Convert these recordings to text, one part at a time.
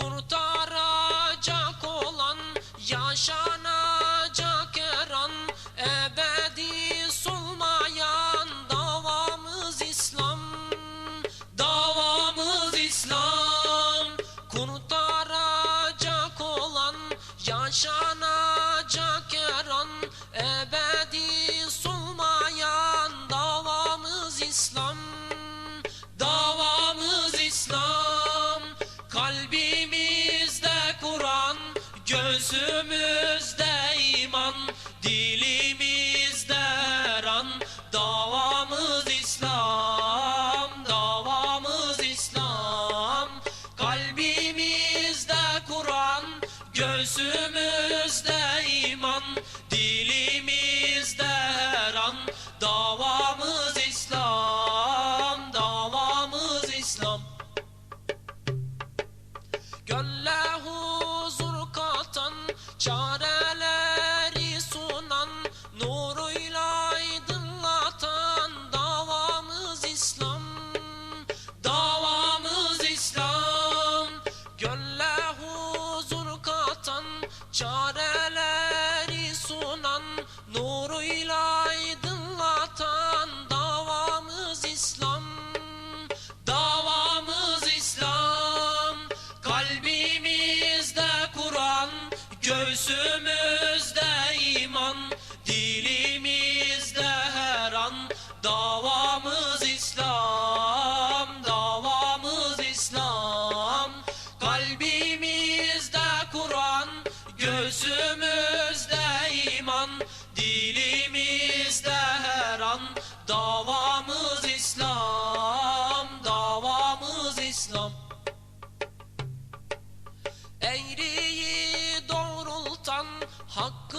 Kurtaracak olan yaşanacak her an Ebedi solmayan davamız İslam. Davamız İslam. Kurtaracak olan yaşanacak her an Ebedi solmayan davamız İslam. Davamız İslam. Kur'an Gözümüzde iman Dilimizde ran. Davamız İslam Davamız İslam. Kalbimizde Kur'an Gözümüzde iman Dilimizde her an Davamız İslam Davamız İslam. Gönle huzur Jordan. Eğriyi doğrultan, hakkı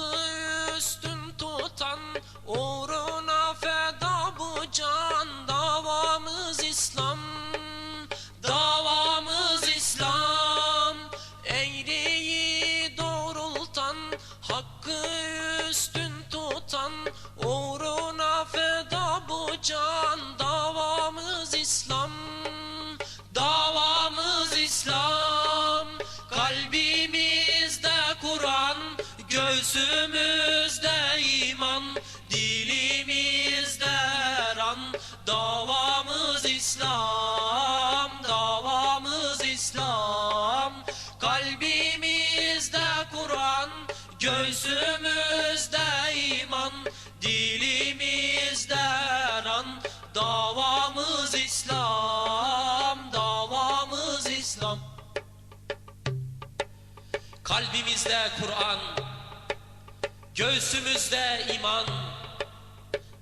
göğsümüzde iman, dilimizde her an davamız İslam, davamız İslam. Kalbimizde Kur'an, göğsümüzde iman, dilimizde her an davamız İslam, davamız İslam. Kalbimizde Kur'an, Göğsümüzde iman,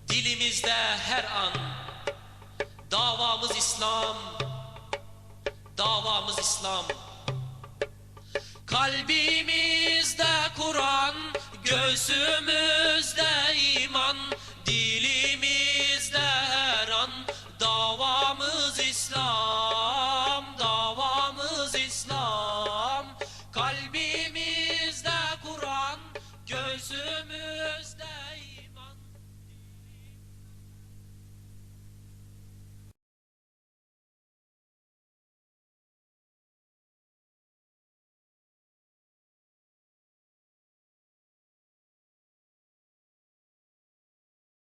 dilimizde her an. Davamız İslam, davamız İslam. Kalbimizde Kur'an, göğsümüzde iman, dilimizde her an. Davamız İslam, davamız İslam. Kalbimizde